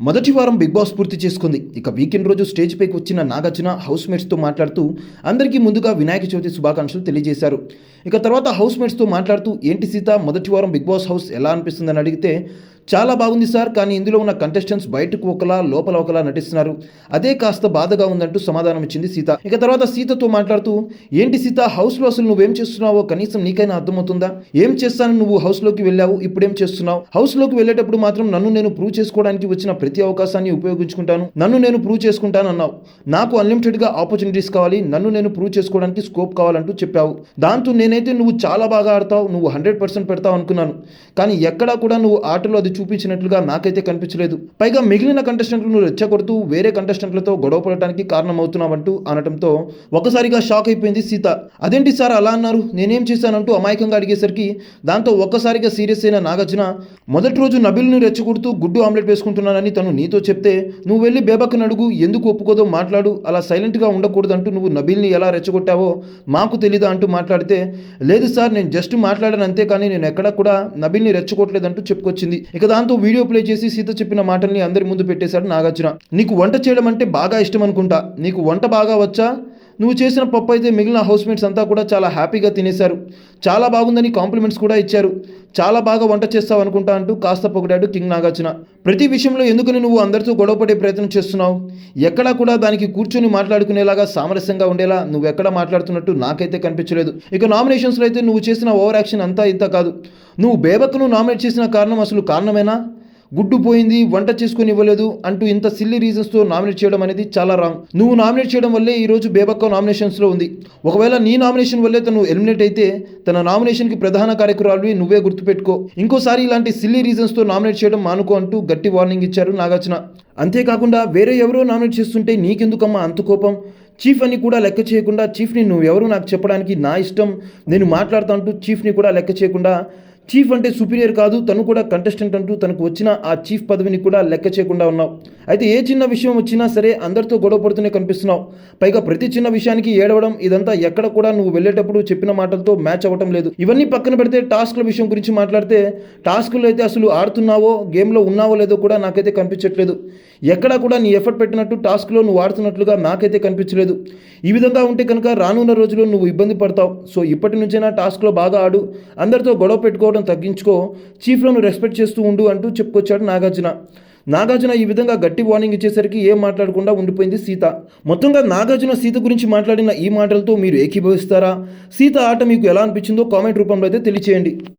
మొదటి వారం big boss పూర్తి చేసుకుంది. ఇక వీకెండ్ రోజు స్టేజ్ పైకి వచ్చిన నాగార్జున హౌస్ మేట్స్తో మాట్లాడుతూ అందరికీ ముందుగా వినాయక చవితి శుభాకాంక్షలు తెలియజేశారు. ఇక తర్వాత హౌస్ మేట్స్తో మాట్లాడుతూ ఏంటి సీత మొదటి వారం బిగ్ బాస్ హౌస్ ఎలా అనిపిస్తుందని అడిగితే చాలా బాగుంది సార్ కానీ ఇందులో ఉన్న కంటెస్టెంట్స్ బయటకు ఒకలా లోపల ఒకలా నటిస్తున్నారు. అదే కాస్త బాధగా ఉందంటూ సమాధానం ఇచ్చింది సీత. ఇక తర్వాత సీతతో మాట్లాడుతూ ఏంటి సీత హౌస్లో అసలు నువ్వేం చేస్తున్నావో? కనీసం నీకైనా అర్థమవుతుందా? ఏం చేస్తాను నువ్వు హౌస్లోకి వెళ్ళావు? ఇప్పుడేం చేస్తున్నావు? హౌస్లోకి వెళ్ళేటప్పుడు మాత్రం నన్ను నేను ప్రూవ్ చేసుకోవడానికి వచ్చిన ప్రతి అవకాశాన్ని ఉపయోగించుకుంటాను. నన్ను నేను ప్రూవ్ చేసుకుంటాను అన్నావు. నాకు అన్లిమిటెడ్గా ఆపర్చునిటీస్ కావాలి. నన్ను నేను ప్రూవ్ చేసుకోవడానికి స్కోప్ కావాలంటూ చెప్పావు. దాంతో నేనైతే నువ్వు చాలా బాగా ఆడతావు. నువ్వు హండ్రెడ్ పర్సెంట్ పెడతావు అనుకున్నాను. కానీ ఎక్కడా కూడా నువ్వు ఆటలో అది చూపించినట్లుగా నాకైతే కనిపించలేదు. పైగా మిగిలిన కంటెస్టెంట్లను రెచ్చగొడుతూ వేరే కంటెస్టెంట్లతో గొడవ పడటానికి కారణమవుతున్నావంటూ అనటంతో ఒకసారిగా షాక్ అయిపోయింది సీత. అదేంటి సార్ అలా అన్నారు? నేనేం చేశానంటూ అమాయకంగా అడిగేసరికి దాంతో ఒక్కసారిగా సీరియస్ అయిన నాగార్జున మొదటి రోజు నబిల్ని రెచ్చగొడుతూ గుడ్డు ఆమ్లెట్ వేసుకుంటున్నానని తను నీతో చెప్తే నువ్వు వెళ్ళి బేబక్కను అడుగు ఎందుకు ఒప్పుకోదో మాట్లాడు అలా సైలెంట్గా ఉండకూడదంటూ నువ్వు నబిల్ని ఎలా రెచ్చగొట్టావో మాకు తెలీదా అంటూ మాట్లాడితే లేదు సార్ నేను జస్ట్ మాట్లాడాను అంతే కానీ నేను ఎక్కడా కూడా నబిల్ని రెచ్చగొట్టలేదంటూ చెప్పుకొచ్చింది. ఇక దాంతో వీడియో ప్లే చేసి సీత చెప్పిన మాటల్ని అందరి ముందు పెట్టేశాడు నాగార్జున. నీకు వంట చేయడం అంటే బాగా ఇష్టం అనుకుంటా. నీకు వంట బాగా వచ్చా? నువ్వు చేసిన పప్పు అయితే మిగిలిన హౌస్మేట్స్ అంతా కూడా చాలా హ్యాపీగా తినేశారు. చాలా బాగుందని కాంప్లిమెంట్స్ కూడా ఇచ్చారు. చాలా బాగా వంట చేస్తావు అనుకుంటా అంటూ కాస్త పొగిడాడు కింగ్ నాగార్జున. ప్రతి విషయంలో ఎందుకని నువ్వు అందరితో గొడవపడే ప్రయత్నం చేస్తున్నావు? ఎక్కడా కూడా దానికి కూర్చొని మాట్లాడుకునేలాగా సామరస్యంగా ఉండేలా నువ్వు ఎక్కడ మాట్లాడుతున్నట్టు నాకైతే కనిపించలేదు. ఇక నామినేషన్స్లో అయితే నువ్వు చేసిన ఓవర్ యాక్షన్ అంతా ఇంత కాదు. నువ్వు బేబక్ను నామినేట్ చేసిన కారణం అసలు కారణమేనా? గుడ్డు పోయింది వంట చేసుకుని ఇవ్వలేదు అంటూ ఇంత సిల్లీ రీజన్స్తో నామినేట్ చేయడం అనేది చాలా రాంగ్ నువ్వు నామినేట్ చేయడం వల్లే ఈరోజు బేబక్క నామినేషన్స్లో ఉంది. ఒకవేళ నీ నామినేషన్ వల్లే తను ఎలిమినేట్ అయితే తన నామినేషన్కి ప్రధాన కార్యక్రమాలు నువ్వే గుర్తుపెట్టుకో. ఇంకోసారి ఇలాంటి సిల్లీ రీజన్స్తో నామినేట్ చేయడం మానుకో అంటూ గట్టి వార్నింగ్ ఇచ్చారు నాగార్జున. అంతేకాకుండా వేరే ఎవరో నామినేట్ చేస్తుంటే నీకెందుకమ్మా అంత కోపం? చీఫ్ అని కూడా లెక్క చేయకుండా చీఫ్ని నువ్వెవరు నాకు చెప్పడానికి నా ఇష్టం నేను మాట్లాడుతా అంటూ చీఫ్ని కూడా లెక్క చేయకుండా చీఫ్ అంటే సుపీరియర్ కాదు తను కూడా కంటెస్టెంట్ అంటూ తనకు వచ్చిన ఆ చీఫ్ పదవిని కూడా లెక్క చేయకుండా ఉన్నావు. అయితే ఏ చిన్న విషయం వచ్చినా సరే అందరితో గొడవ పడుతూనే కనిపిస్తున్నావు. పైగా ప్రతి చిన్న విషయానికి ఏడవడం ఇదంతా ఎక్కడ కూడా నువ్వు వెళ్ళేటప్పుడు చెప్పిన మాటలతో మ్యాచ్ అవ్వటం లేదు. ఇవన్నీ పక్కన పెడితే టాస్క్ల విషయం గురించి మాట్లాడితే టాస్క్లు అయితే అసలు ఆడుతున్నావో గేమ్లో ఉన్నావో లేదో కూడా నాకైతే కనిపించట్లేదు. ఎక్కడా కూడా నీ ఎఫర్ట్ పెట్టినట్టు టాస్క్లో నువ్వు ఆడుతున్నట్లుగా నాకైతే కనిపించలేదు. ఈ విధంగా ఉంటే కనుక రానున్న రోజుల్లో నువ్వు ఇబ్బంది పడతావు. సో ఇప్పటి నుంచైనా టాస్క్లో బాగా ఆడు. అందరితో గొడవ పెట్టుకోవడం తగ్గించుకో చీఫ్లను రెస్పెక్ట్ చేస్తూ ఉండు అంటూ చెప్పుకొచ్చాడు నాగార్జున. నాగార్జున ఈ విధంగా గట్టి వార్నింగ్ ఇచ్చేసరికి ఏం మాట్లాడకుండా ఉండిపోయింది సీత. మొత్తంగా నాగార్జున సీత గురించి మాట్లాడిన ఈ మాటలతో మీరు ఏకీభవిస్తారా? సీత ఆట మీకు ఎలా అనిపించిందో కామెంట్ రూపంలో అయితే తెలియచేయండి.